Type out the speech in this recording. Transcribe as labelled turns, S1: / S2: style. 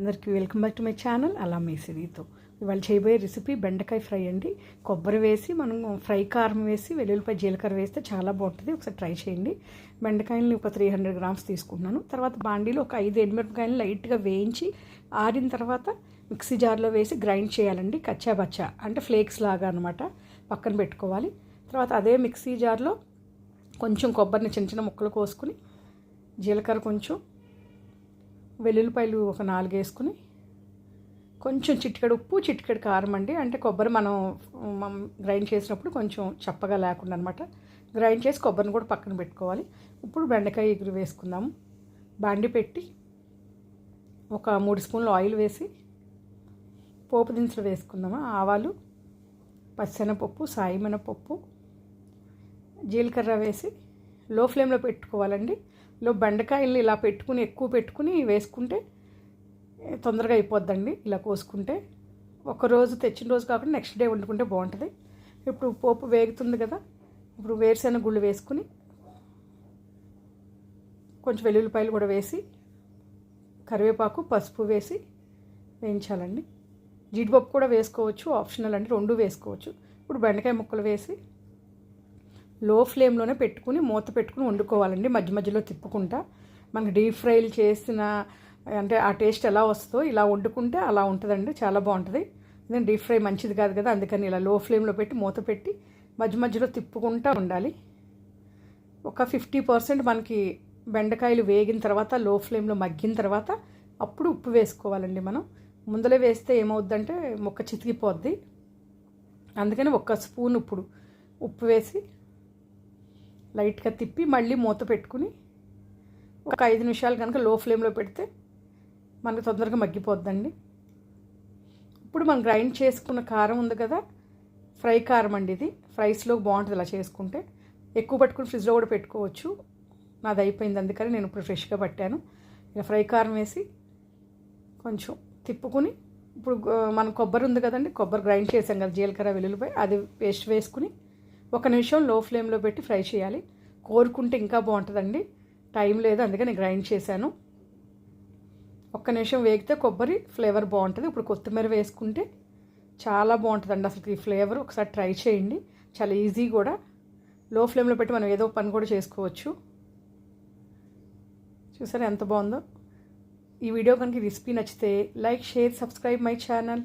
S1: అందరికీ welcome back to my channel. అలా మీ సిరితో. ఇవాళ చేయబోయే రెసిపీ బెండకాయ ఫ్రై అండి. కొబ్బరి వేసి మనం ఫ్రై కారం వేసి వెల్లుల్లిపై జీలకర్ర వేస్తే చాలా బాగుంటుంది. ఒకసారి ట్రై చేయండి. బెండకాయలని ఒక త్రీ హండ్రెడ్ గ్రామ్స్ తీసుకుంటున్నాను. తర్వాత బాండీలో ఒక ఐదు ఎండుమిరపకాయలు లైట్గా వేయించి ఆరిన తర్వాత మిక్సీ జార్లో వేసి గ్రైండ్ చేయాలండి. కచ్చా బచ్చా అంటే ఫ్లేక్స్ లాగా అనమాట పక్కన పెట్టుకోవాలి. తర్వాత అదే మిక్సీ జార్లో కొంచెం కొబ్బరిని చిన్న చిన్న ముక్కలు కోసుకుని జీలకర్ర కొంచెం వెల్లుల్లిపాయలు ఒక నాలుగు వేసుకుని కొంచెం చిటికెడు ఉప్పు చిటికెడు కారం అండి. అంటే కొబ్బరి మనం గ్రైండ్ చేసినప్పుడు కొంచెం చప్పగా లేకుండా అనమాట గ్రైండ్ చేసి కొబ్బరిని కూడా పక్కన పెట్టుకోవాలి. ఇప్పుడు బెండకాయ ఎగురు వేసుకుందాము బాండి పెట్టి ఒక మూడు స్పూన్లు ఆయిల్ వేసి పోపు దినుసులు వేసుకుందాము? ఆవాలు పచ్చెనపప్పు సాయిమనపప్పు జీలకర్ర వేసి లో ఫ్లేమ్లో పెట్టుకోవాలండి. లో బెండకాయలు ఇలా పెట్టుకుని ఎక్కువ పెట్టుకుని వేసుకుంటే తొందరగా అయిపోద్దండి ఇలా కోసుకుంటే. ఒక రోజు తెచ్చిన రోజు కాకుండా నెక్స్ట్ డే వండుకుంటే బాగుంటుంది. ఇప్పుడు పోపు వేగుతుంది కదా ఇప్పుడు వేరుశెనగ గుళ్ళు వేసుకుని కొంచెం వెల్లుల్లిపాయలు కూడా వేసి కరివేపాకు పసుపు వేసి వేయించాలండి. జీడిపప్పు కూడా వేసుకోవచ్చు ఆప్షనల్ అండి రెండు వేసుకోవచ్చు. ఇప్పుడు బెండకాయ ముక్కలు వేసి లో ఫ్లేమ్లోనే పెట్టుకుని మూత పెట్టుకుని వండుకోవాలండి. మధ్య మధ్యలో తిప్పుకుంటా. మనకి డీప్ ఫ్రైలు చేసిన అంటే ఆ టేస్ట్ ఎలా వస్తుందో ఇలా వండుకుంటే అలా ఉంటుందండి. చాలా బాగుంటుంది. ఎందుకంటే డీప్ ఫ్రై మంచిది కాదు కదా అందుకని ఇలా లో ఫ్లేమ్లో పెట్టి మూత పెట్టి మధ్య మధ్యలో తిప్పుకుంటూ ఉండాలి. ఒక ఫిఫ్టీ పర్సెంట్ మనకి బెండకాయలు వేగిన తర్వాత లో ఫ్లేమ్లో మగ్గిన తర్వాత అప్పుడు ఉప్పు వేసుకోవాలండి మనం. ముందలే వేస్తే ఏమవుద్దంటే మొక్క చితికిపోద్ది. అందుకని ఒక్క స్పూన్ ఇప్పుడు ఉప్పు వేసి లైట్గా తిప్పి మళ్ళీ మూత పెట్టుకుని ఒక ఐదు నిమిషాలు కనుక లో ఫ్లేమ్లో పెడితే మనకు తొందరగా మగ్గిపోద్దండి. ఇప్పుడు మనం గ్రైండ్ చేసుకున్న కారం ఉంది కదా ఫ్రై కారం అండి ఇది. ఫ్రైస్లో బాగుంటుంది ఇలా చేసుకుంటే. ఎక్కువ పట్టుకుని ఫ్రిడ్జ్లో కూడా పెట్టుకోవచ్చు. నాది అయిపోయింది అందుకని నేను ఇప్పుడు ఫ్రెష్గా పట్టాను. ఇలా ఫ్రై కారం వేసి కొంచెం తిప్పుకుని ఇప్పుడు మనం కొబ్బరి ఉంది కదండి కొబ్బరి గ్రైండ్ చేసాం కదా జీలకర్ర వెల్లుల్లిపాయ అది పేస్ట్ వేసుకుని ఒక నిమిషం లో ఫ్లేమ్లో పెట్టి ఫ్రై చేయాలి. కోరుకుంటే ఇంకా బాగుంటుందండి. టైం లేదు అందుకని గ్రైండ్ చేశాను. ఒక్క నిమిషం వేగితే కొబ్బరి ఫ్లేవర్ బాగుంటుంది. ఇప్పుడు కొత్తిమీర వేసుకుంటే చాలా బాగుంటుందండి అసలు ఈ ఫ్లేవర్ ఒకసారి ట్రై చేయండి. చాలా ఈజీ కూడా. లో ఫ్లేమ్లో పెట్టి మనం ఏదో పని కూడా చేసుకోవచ్చు. చూసారా ఎంత బాగుందో? ఈ వీడియో కనుక రెసిపీ నచ్చితే like share subscribe my channel